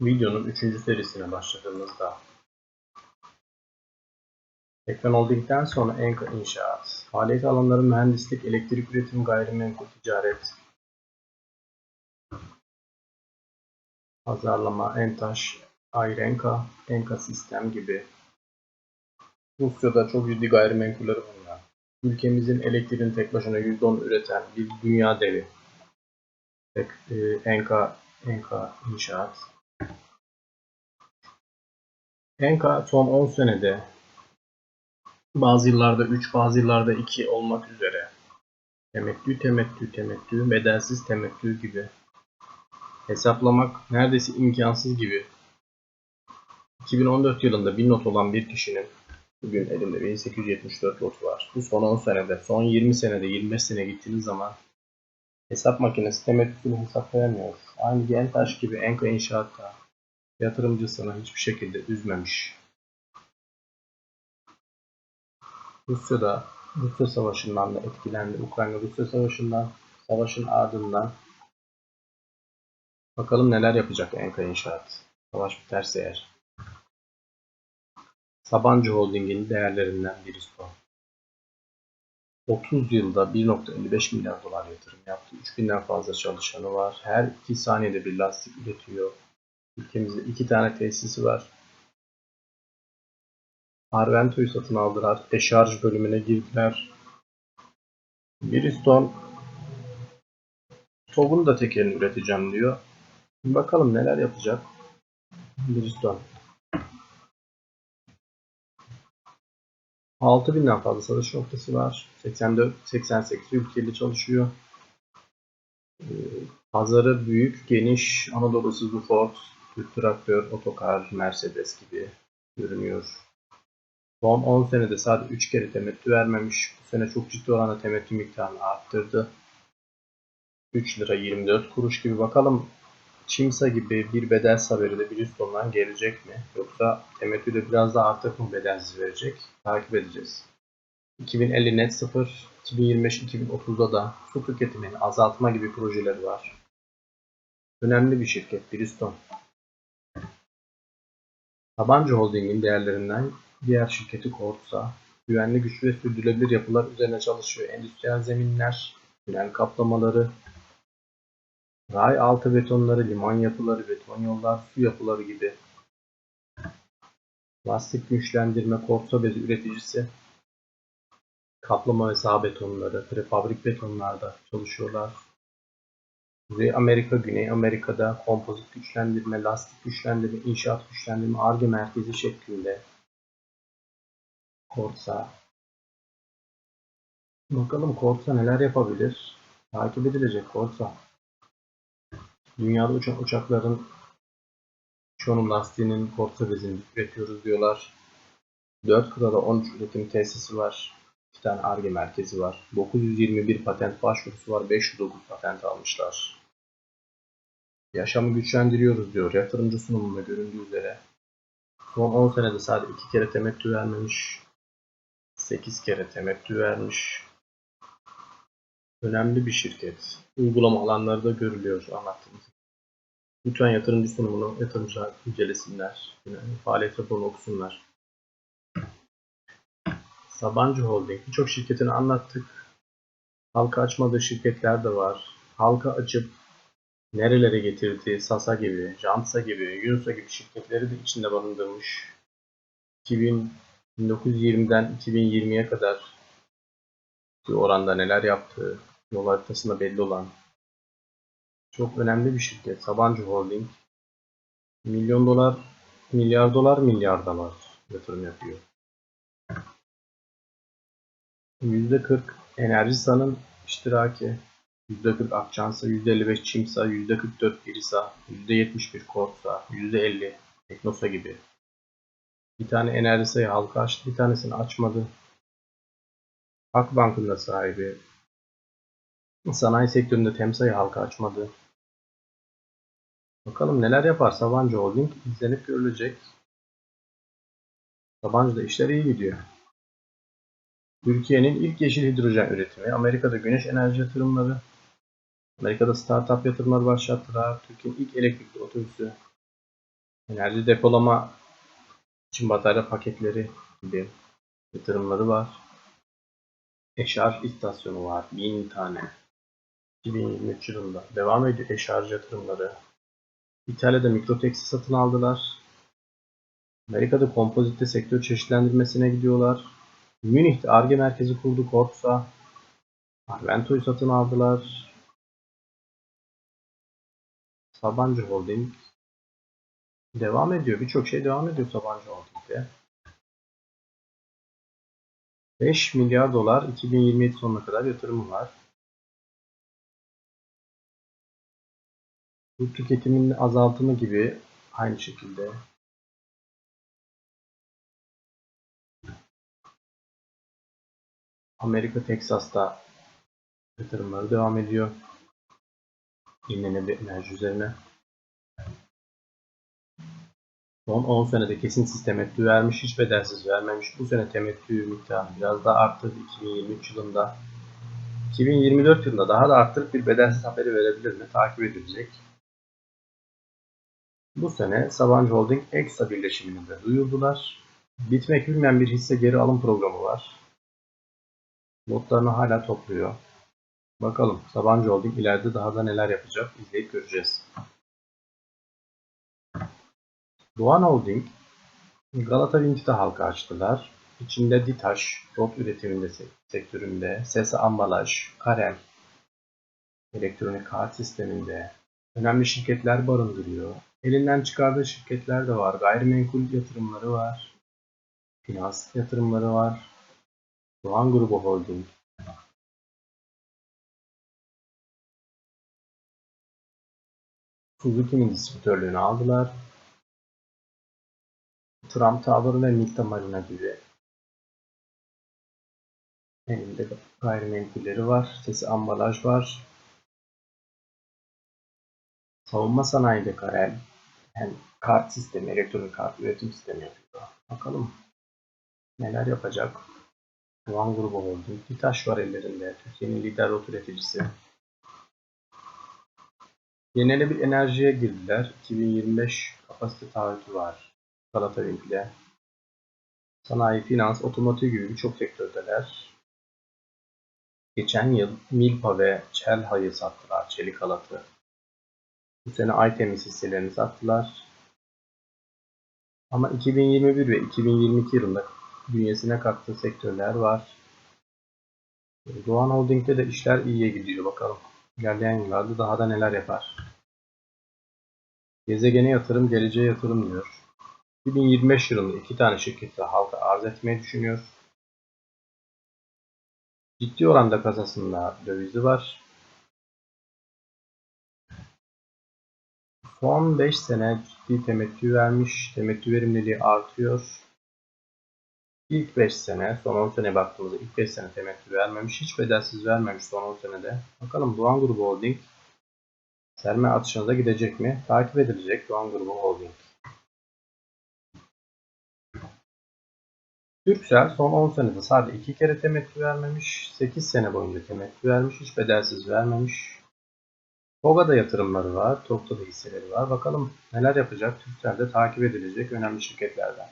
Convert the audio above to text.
Videonun 3. serisine başladığımızda Ekran Holding'den sonra Enka İnşaat, faaliyet alanları mühendislik, elektrik üretim, gayrimenkul, ticaret, pazarlama, Entaş, Ayrenka, Enka Sistem gibi Rusya'da çok ciddi gayrimenkulleri bulunan, ülkemizin elektriğini tek başına %10 üreten bir dünya devi. E, Enka, Enka İnşaat. Enka son 10 senede bazı yıllarda 3, bazı yıllarda 2 olmak üzere temettü, temettü, temettü, bedelsiz temettü gibi hesaplamak neredeyse imkansız gibi. 2014 yılında bir not olan bir kişinin bugün elimde 1874 not var. Bu son 10 senede, son 20 senede, 25 sene gittiğiniz zaman hesap makinesi temettüsünü hesaplayamıyor. Aynı Gentaş gibi Enka İnşaat'ta yatırımcısını hiçbir şekilde üzmemiş. Rusya'da Rusya Savaşı'ndan da etkilendi. Ukrayna-Rusya Savaşı'ndan, savaşın ardından bakalım neler yapacak Enka İnşaat. Savaş biterse eğer. Sabancı Holding'in değerlerinden birisi o. 30 yılda 1.55 milyar dolar yatırım yaptı. 3000'den fazla çalışanı var. Her 2 saniyede bir lastik üretiyor. Ülkemizde 2 tane tesisi var. Arvento'yu satın aldılar. Deşarj bölümüne girdiler. Bridgestone TOG'un da tekerini üreteceğim diyor. Bakalım neler yapacak Bridgestone. 6000'den fazla satış noktası var. 84 88 ülkeli çalışıyor. Ee, Pazarı büyük, geniş. Anadolu Suzu Ford, Türk Traktör, Otokar, Mercedes gibi görünüyor. Son 10 senede sadece 3 kere temettü vermemiş. Bu sene çok ciddi oranda temettü miktarını arttırdı. 3 lira 24 kuruş gibi bakalım Çimsa gibi bir bedel haberi de Bridgestone'dan gelecek mi? Yoksa temettü de biraz daha artık mı bedelsiz verecek? Takip edeceğiz. 2050 net 0, 2025-2030'da da su tüketimini azaltma gibi projeleri var. Önemli bir şirket Bridgestone. Sabancı Holding'in değerlerinden diğer şirketi Kortsa, güvenli, güçlü ve sürdürülebilir yapılar üzerine çalışıyor. Endüstriyel zeminler, tünel kaplamaları, ray altı betonları, liman yapıları, beton yollar, su yapıları gibi. Lastik güçlendirme Kortsa bezi üreticisi, kaplama ve sağ betonları, prefabrik betonlarda çalışıyorlar. Kuzey Amerika, Güney Amerika'da kompozit güçlendirme, lastik güçlendirme, inşaat güçlendirme, ARGE merkezi şeklinde Korsa. Bakalım Korsa neler yapabilir? Takip edilecek Korsa. Dünyada uçan uçakların çoğunun lastiğinin Korsa bezini üretiyoruz diyorlar. 4 kıtada 13 üretim tesisi var. 2 tane ARGE merkezi var. 921 patent başvurusu var. 509 patent almışlar. Yaşamı güçlendiriyoruz diyor. Yatırımcı sunumunda göründüğü üzere. Son 10 senede sadece 2 kere temettü vermemiş. 8 kere temettü vermiş. Önemli bir şirket. Uygulama alanları da görülüyor anlattığımız. Lütfen yatırımcı sunumunu yatırımcılar incelesinler. Yani faaliyet raporunu okusunlar. Sabancı Holding birçok şirketini anlattık. Halka açmadığı şirketler de var. Halka açıp nerelere getirdiği Sasa gibi, Jansa gibi, Yunsa gibi şirketleri de içinde barındırmış. 2000 1920'den 2020'ye kadar oranda neler yaptığı yol haritasında belli olan çok önemli bir şirket. Sabancı Holding milyon dolar, milyar dolar, milyar dolar yatırım yapıyor. %40 Enerjisa'nın iştiraki, %40 Akçansa, %55 Çimsa, %44 Birisa, %71 Korsa, %50 Teknosa gibi bir tane Enerjisa'yı halka açtı, bir tanesini açmadı. Akbank'ın da sahibi. Sanayi sektöründe Temsa'yı halka açmadı. Bakalım neler yapar Sabancı Holding izlenip görülecek. Sabancı'da işler iyi gidiyor. Türkiye'nin ilk yeşil hidrojen üretimi, Amerika'da güneş enerji yatırımları, Amerika'da startup yatırımları başlattılar, Türkiye'nin ilk elektrikli otobüsü Enerji depolama için batarya paketleri gibi yatırımları var. Eşarj istasyonu var. 1000 tane. 2023 yılında devam ediyor eşarj yatırımları. İtalya'da Mikrotex'i satın aldılar. Amerika'da kompozitte sektör çeşitlendirmesine gidiyorlar. Münih'te ARGE merkezi kurdu Corsa. Arvento'yu satın aldılar. Sabancı Holding devam ediyor. Birçok şey devam ediyor Sabancı Holding'de. 5 milyar dolar 2027 sonuna kadar yatırımı var. Bu tüketimin azaltımı gibi aynı şekilde Amerika Teksas'ta yatırımları devam ediyor. Yenilenebilir enerji üzerine. Son 10 senede kesin temettü vermiş, hiç bedelsiz vermemiş. Bu sene temettü miktarı biraz daha arttırdı 2023 yılında. 2024 yılında daha da arttırıp bir bedelsiz haberi verebilir mi? Takip edilecek. Bu sene Sabancı Holding Eksa birleşimini de duyurdular. Bitmek bilmeyen bir hisse geri alım programı var. Notlarını hala topluyor. Bakalım Sabancı Holding ileride daha da neler yapacak izleyip göreceğiz. Doğan Holding Galata Wind'de halka açtılar. İçinde DİTAŞ, rot üretiminde sektöründe, Sesa Ambalaj, Karem, elektronik kart sisteminde önemli şirketler barındırıyor. Elinden çıkardığı şirketler de var. Gayrimenkul yatırımları var. Finans yatırımları var. Doğan Grubu Holding. Suzuki'nin distribütörlüğünü aldılar. Trump Tower ve Milta Marina gibi elinde gayrimenkulleri var. Sesi ambalaj var. Savunma sanayide Karel hem kart sistemi, elektronik kart üretim sistemi yapıyor. Bakalım neler yapacak. Van grubu Holding. Bir taş var ellerinde. Türkiye'nin lider rot üreticisi. Yenilenebilir enerjiye girdiler. 2025 kapasite taahhütü var. Galata Wink'le. Sanayi, finans, otomotiv gibi birçok sektördeler. Geçen yıl Milpa ve Çelha'yı sattılar. Çelik halatı. Bu sene Aytemiz hisselerini sattılar. Ama 2021 ve 2022 yılında bünyesine kattığı sektörler var. Doğan Holding'de de işler iyiye gidiyor. Bakalım ilerleyen yıllarda daha da neler yapar. Gezegene yatırım, geleceğe yatırım diyor. 2025 yılında iki tane şirketi halka arz etmeyi düşünüyor. Ciddi oranda kasasında dövizi var. Son 5 sene ciddi temettü vermiş. Temettü verimliliği artıyor. İlk 5 sene, son 10 sene baktığımızda ilk 5 sene temettü vermemiş. Hiç bedelsiz vermemiş son 10 senede. Bakalım Doğan Grubu Holding sermaye atışına da gidecek mi? Takip edilecek Doğan Grubu Holding. Türksel son 10 senede sadece 2 kere temettü vermemiş. 8 sene boyunca temettü vermiş. Hiç bedelsiz vermemiş. TOGA'da yatırımları var. TOG'da da hisseleri var. Bakalım neler yapacak. Türkcell'de takip edilecek önemli şirketlerden.